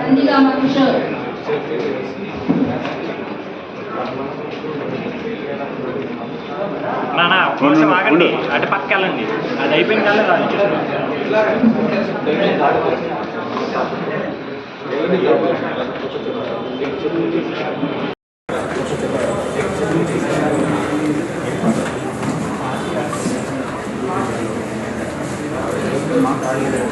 నందిగామ కిషోర్ నానా కొంచెం ఆగండి అటు పక్కకి వెళ్ళండి అది అయిపోయిన కల్లా రాదు రిలీజ్ అయింది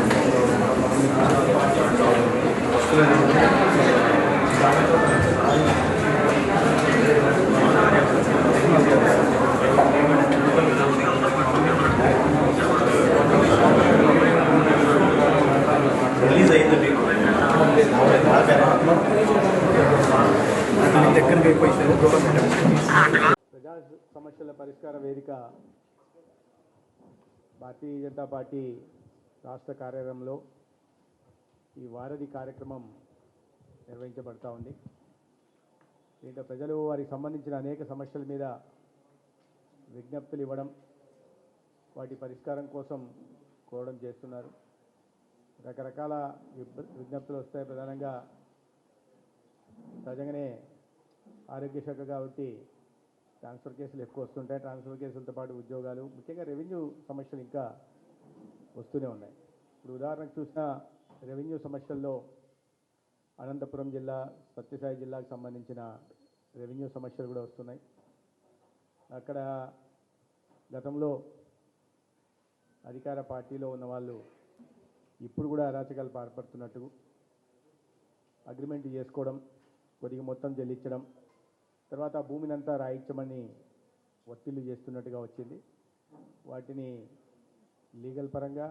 ప్రజా సమస్యల పరిష్కార వేదిక భారతీయ జనతా పార్టీ రాష్ట్ర కార్యాలయంలో ఈ వారధి కార్యక్రమం నిర్వహించబడతా ఉంది. దీంట్లో ప్రజలు వారికి సంబంధించిన అనేక సమస్యల మీద విజ్ఞప్తులు ఇవ్వడం వాటి పరిష్కారం కోసం కోరడం చేస్తున్నారు. రకరకాల విజ్ఞప్తులు వస్తాయి. ప్రధానంగా సహజంగానే ఆరోగ్య శాఖ కాబట్టి ట్రాన్స్ఫర్ కేసులు ఎక్కువ వస్తుంటాయి. ట్రాన్స్ఫర్ కేసులతో పాటు ఉద్యోగాలు ముఖ్యంగా రెవెన్యూ సమస్యలు ఇంకా వస్తూనే ఉన్నాయి. ఇప్పుడు ఉదాహరణకు చూసిన రెవెన్యూ సమస్యల్లో అనంతపురం జిల్లా సత్యసాయి జిల్లాకు సంబంధించిన రెవెన్యూ సమస్యలు కూడా వస్తున్నాయి. అక్కడ గతంలో అధికార పార్టీలో ఉన్న వాళ్ళు ఇప్పుడు కూడా అరాచకాలు పాల్పడుతున్నట్టు అగ్రిమెంట్ చేసుకోవడం కొద్దిగా మొత్తం చెల్లించడం తర్వాత ఆ భూమిని అంతా రాయించమని ఒత్తిళ్ళు చేస్తున్నట్టుగా వచ్చింది. వాటిని లీగల్ పరంగా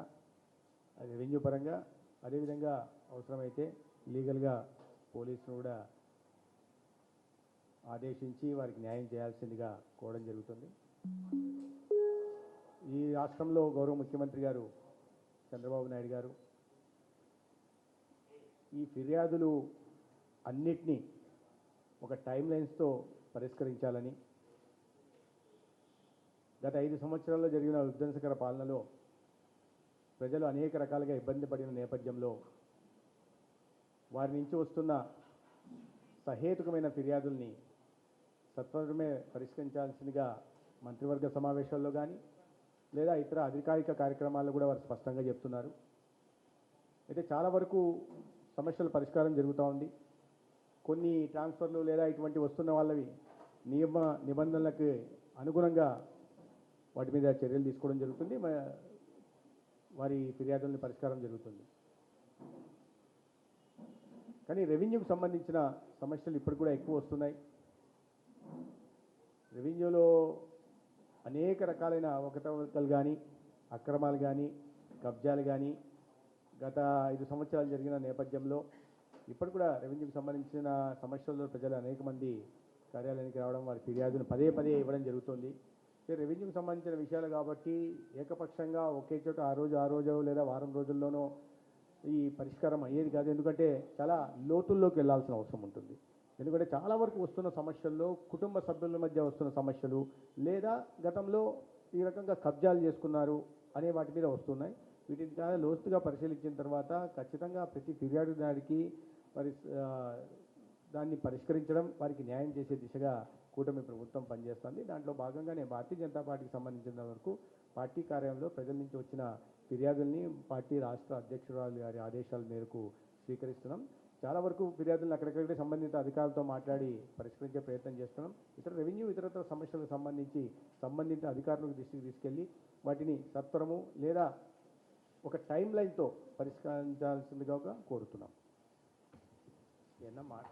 రెవెన్యూ పరంగా అదేవిధంగా అవసరమైతే లీగల్గా పోలీసులు కూడా ఆదేశించి వారికి న్యాయం చేయాల్సిందిగా కోరడం జరుగుతుంది. ఈ రాష్ట్రంలో గౌరవ ముఖ్యమంత్రి గారు చంద్రబాబు నాయుడు గారు ఈ ఫిర్యాదులు అన్నిటినీ ఒక టైం లైన్స్తో పరిష్కరించాలని గత ఐదు సంవత్సరాల్లో జరిగిన విధ్వంసకర పాలనలో ప్రజలు అనేక రకాలుగా ఇబ్బంది పడిన నేపథ్యంలో వారి నుంచి వస్తున్న సహేతుకమైన ఫిర్యాదుల్ని సత్వరమే పరిష్కరించాల్సిందిగా మంత్రివర్గ సమావేశాల్లో కానీ లేదా ఇతర అధికారిక కార్యక్రమాల్లో కూడా వారు స్పష్టంగా చెప్తున్నారు. అయితే చాలా వరకు సమస్యల పరిష్కారం జరుగుతూ ఉంది. కొన్ని ట్రాన్స్ఫర్లు లేదా ఇటువంటి వస్తున్న వాళ్ళవి నియమ నిబంధనలకు అనుగుణంగా వాటి మీద చర్యలు తీసుకోవడం జరుగుతుంది. వారి ఫిర్యాదులను పరిష్కారం జరుగుతుంది. కానీ రెవెన్యూకి సంబంధించిన సమస్యలు ఇప్పుడు కూడా ఎక్కువ వస్తున్నాయి. రెవెన్యూలో అనేక రకాలైన అవకతవకలు కానీ అక్రమాలు కానీ కబ్జాలు కానీ గత ఐదు సంవత్సరాలు జరిగిన నేపథ్యంలో ఇప్పుడు కూడా రెవెన్యూకి సంబంధించిన సమస్యల్లో ప్రజలు అనేక మంది కార్యాలయానికి రావడం వారి ఫిర్యాదును పదే పదే ఇవ్వడం జరుగుతుంది. రెవెన్యూకి సంబంధించిన విషయాలు కాబట్టి ఏకపక్షంగా ఒకే చోట ఆ రోజు ఆ రోజు లేదా వారం రోజుల్లోనో ఈ పరిష్కారం అయ్యేది కాదు. ఎందుకంటే చాలా లోతుల్లోకి వెళ్ళాల్సిన అవసరం ఉంటుంది. ఎందుకంటే చాలా వరకు వస్తున్న సమస్యల్లో కుటుంబ సభ్యుల మధ్య వస్తున్న సమస్యలు లేదా గతంలో ఈ రకంగా కబ్జాలు చేసుకున్నారు అనే వాటి మీద వస్తున్నాయి. వీటిని చాలా లోతుగా పరిశీలించిన తర్వాత ఖచ్చితంగా ప్రతి ఫిర్యాదుదారికి మరి దాన్ని పరిష్కరించడం వారికి న్యాయం చేసే దిశగా కూటమి ప్రభుత్వం పనిచేస్తుంది. దాంట్లో భాగంగానే భారతీయ జనతా పార్టీకి సంబంధించిన వరకు పార్టీ కార్యాలయంలో ప్రజల నుంచి వచ్చిన ఫిర్యాదుల్ని పార్టీ రాష్ట్ర అధ్యక్షురాలు గారి ఆదేశాల మేరకు స్వీకరిస్తున్నాం. చాలా వరకు ఫిర్యాదులను అక్కడక్కడే సంబంధిత అధికారులతో మాట్లాడి పరిష్కరించే ప్రయత్నం చేస్తున్నాం. ఇతర రెవెన్యూ ఇతరత్ర సమస్యలకు సంబంధించి సంబంధిత అధికారులకు దృష్టికి తీసుకెళ్ళి వాటిని సత్వరము లేదా ఒక టైం లైన్తో పరిష్కరించాల్సిందిగా కోరుతున్నాం. ఏమన్నా మాట